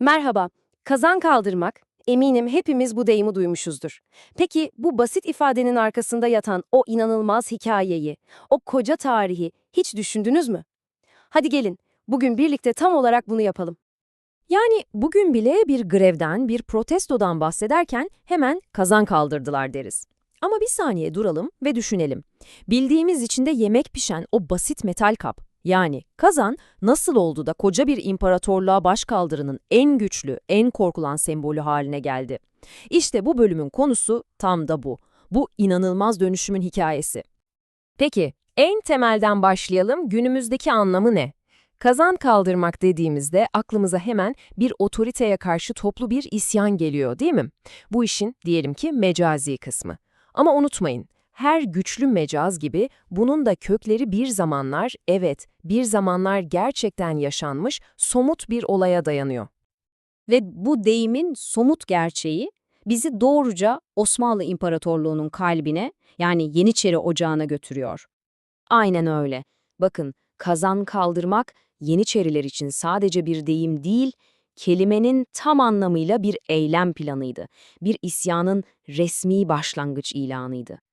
Merhaba, kazan kaldırmak, eminim hepimiz bu deyimi duymuşuzdur. Peki bu basit ifadenin arkasında yatan o inanılmaz hikayeyi, o koca tarihi hiç düşündünüz mü? Hadi gelin, bugün birlikte tam olarak bunu yapalım. Yani bugün bile bir grevden, bir protestodan bahsederken hemen kazan kaldırdılar deriz. Ama bir saniye duralım ve düşünelim. Bildiğimiz içinde yemek pişen o basit metal kap, yani kazan nasıl oldu da koca bir imparatorluğa başkaldırının en güçlü, en korkulan sembolü haline geldi? İşte bu bölümün konusu tam da bu. Bu inanılmaz dönüşümün hikayesi. Peki, en temelden başlayalım. Günümüzdeki anlamı ne? Kazan kaldırmak dediğimizde aklımıza hemen bir otoriteye karşı toplu bir isyan geliyor değil mi? Bu işin diyelim ki mecazi kısmı. Ama unutmayın, her güçlü mecaz gibi bunun da kökleri bir zamanlar, evet, bir zamanlar gerçekten yaşanmış somut bir olaya dayanıyor. Ve bu deyimin somut gerçeği bizi doğruca Osmanlı İmparatorluğu'nun kalbine yani Yeniçeri Ocağı'na götürüyor. Aynen öyle. Bakın, kazan kaldırmak Yeniçeriler için sadece bir deyim değil, kelimenin tam anlamıyla bir eylem planıydı. Bir isyanın resmi başlangıç ilanıydı.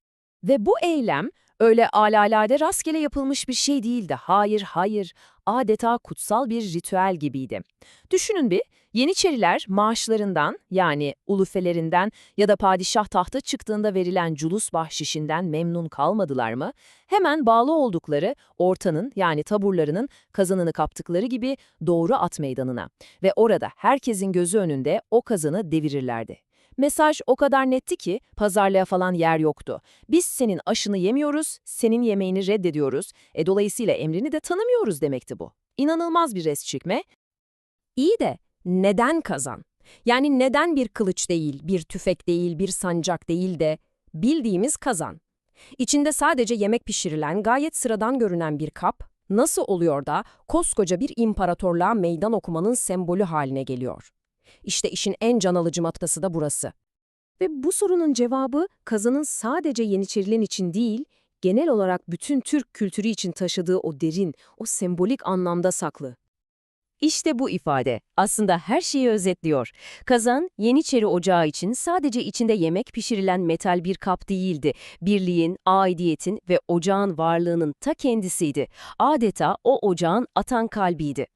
Ve bu eylem öyle alalade rastgele yapılmış bir şey değildi. Hayır, hayır. Adeta kutsal bir ritüel gibiydi. Düşünün bir, Yeniçeriler maaşlarından yani ulufelerinden ya da padişah tahta çıktığında verilen culus bahşişinden memnun kalmadılar mı? Hemen bağlı oldukları ortanın yani taburlarının kazanını kaptıkları gibi doğru at meydanına ve orada herkesin gözü önünde o kazanı devirirlerdi. Mesaj o kadar netti ki pazarlığa falan yer yoktu. Biz senin aşını yemiyoruz, senin yemeğini reddediyoruz. E dolayısıyla emrini de tanımıyoruz demekti bu. İnanılmaz bir res çekme. İyi de neden kazan? Yani neden bir kılıç değil, bir tüfek değil, bir sancak değil de bildiğimiz kazan? İçinde sadece yemek pişirilen, gayet sıradan görünen bir kap, nasıl oluyor da koskoca bir imparatorluğa meydan okumanın sembolü haline geliyor? İşte işin en can alıcı noktası da burası. Ve bu sorunun cevabı kazanın sadece Yeniçerilerin için değil, genel olarak bütün Türk kültürü için taşıdığı o derin, o sembolik anlamda saklı. İşte bu ifade aslında her şeyi özetliyor. Kazan, Yeniçeri Ocağı için sadece içinde yemek pişirilen metal bir kap değildi. Birliğin, aidiyetin ve ocağın varlığının ta kendisiydi. Adeta o ocağın atan kalbiydi.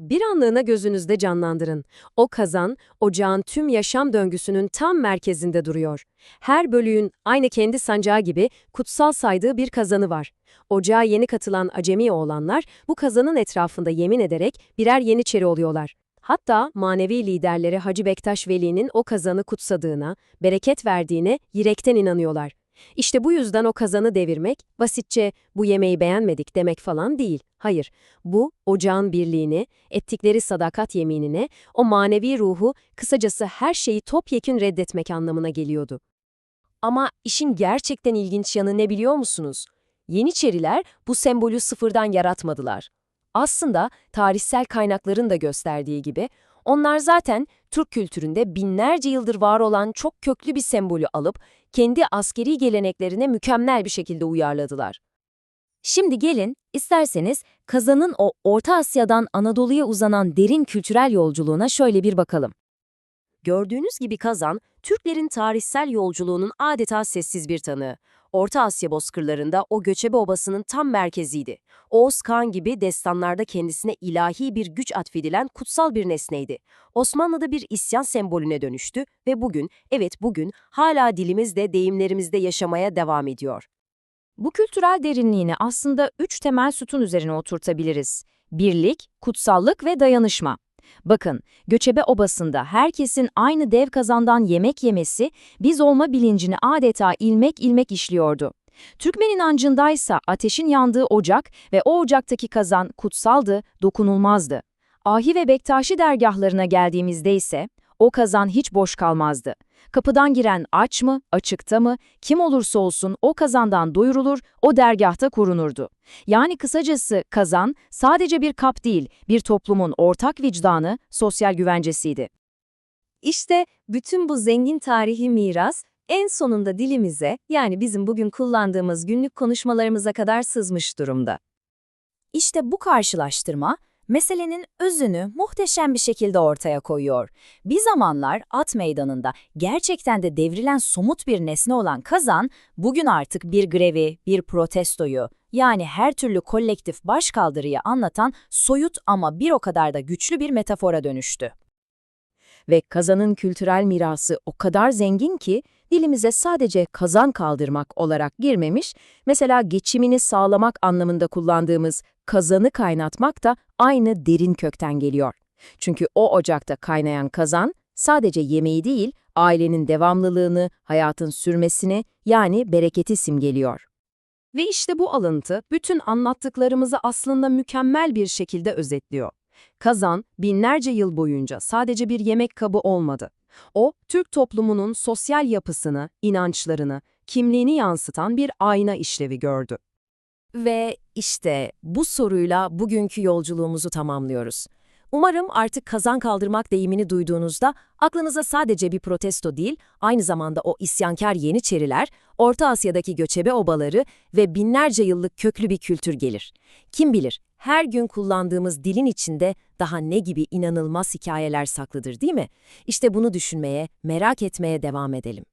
Bir anlığına gözünüzde canlandırın. O kazan, ocağın tüm yaşam döngüsünün tam merkezinde duruyor. Her bölüğün aynı kendi sancağı gibi kutsal saydığı bir kazanı var. Ocağa yeni katılan acemi oğlanlar bu kazanın etrafında yemin ederek birer yeniçeri oluyorlar. Hatta manevi liderleri Hacı Bektaş Veli'nin o kazanı kutsadığına, bereket verdiğine yürekten inanıyorlar. İşte bu yüzden o kazanı devirmek, basitçe bu yemeği beğenmedik demek falan değil. Hayır, bu ocağın birliğini, ettikleri sadakat yeminine, o manevi ruhu, kısacası her şeyi topyekün reddetmek anlamına geliyordu. Ama işin gerçekten ilginç yanı ne biliyor musunuz? Yeniçeriler bu sembolü sıfırdan yaratmadılar. Aslında tarihsel kaynakların da gösterdiği gibi, onlar zaten Türk kültüründe binlerce yıldır var olan çok köklü bir sembolü alıp kendi askeri geleneklerine mükemmel bir şekilde uyarladılar. Şimdi gelin, isterseniz kazanın o Orta Asya'dan Anadolu'ya uzanan derin kültürel yolculuğuna şöyle bir bakalım. Gördüğünüz gibi kazan, Türklerin tarihsel yolculuğunun adeta sessiz bir tanığı. Orta Asya bozkırlarında o göçebe obasının tam merkeziydi. Oğuz Kağan gibi destanlarda kendisine ilahi bir güç atfedilen kutsal bir nesneydi. Osmanlı'da bir isyan sembolüne dönüştü ve bugün, evet bugün, hala dilimizde, deyimlerimizde yaşamaya devam ediyor. Bu kültürel derinliğini aslında üç temel sütun üzerine oturtabiliriz. Birlik, kutsallık ve dayanışma. Bakın, göçebe obasında herkesin aynı dev kazandan yemek yemesi, biz olma bilincini adeta ilmek ilmek işliyordu. Türkmen inancındaysa ateşin yandığı ocak ve o ocaktaki kazan kutsaldı, dokunulmazdı. Ahi ve Bektaşi dergahlarına geldiğimizde ise o kazan hiç boş kalmazdı. Kapıdan giren aç mı, açıkta mı, kim olursa olsun o kazandan doyurulur, o dergahta korunurdu. Yani kısacası kazan sadece bir kap değil, bir toplumun ortak vicdanı, sosyal güvencesiydi. İşte bütün bu zengin tarihi miras en sonunda dilimize, yani bizim bugün kullandığımız günlük konuşmalarımıza kadar sızmış durumda. İşte bu karşılaştırma, meselenin özünü muhteşem bir şekilde ortaya koyuyor. Bir zamanlar at meydanında gerçekten de devrilen somut bir nesne olan kazan, bugün artık bir grevi, bir protestoyu, yani her türlü kolektif başkaldırıyı anlatan soyut ama bir o kadar da güçlü bir metafora dönüştü. Ve kazanın kültürel mirası o kadar zengin ki dilimize sadece kazan kaldırmak olarak girmemiş, mesela geçimini sağlamak anlamında kullandığımız kazanı kaynatmak da aynı derin kökten geliyor. Çünkü o ocakta kaynayan kazan sadece yemeği değil, ailenin devamlılığını, hayatın sürmesini yani bereketi simgeliyor. Ve işte bu alıntı bütün anlattıklarımızı aslında mükemmel bir şekilde özetliyor. Kazan, binlerce yıl boyunca sadece bir yemek kabı olmadı. O, Türk toplumunun sosyal yapısını, inançlarını, kimliğini yansıtan bir ayna işlevi gördü. Ve işte bu soruyla bugünkü yolculuğumuzu tamamlıyoruz. Umarım artık kazan kaldırmak deyimini duyduğunuzda aklınıza sadece bir protesto değil, aynı zamanda o isyankar Yeniçeriler, Orta Asya'daki göçebe obaları ve binlerce yıllık köklü bir kültür gelir. Kim bilir, her gün kullandığımız dilin içinde daha ne gibi inanılmaz hikayeler saklıdır değil mi? İşte bunu düşünmeye, merak etmeye devam edelim.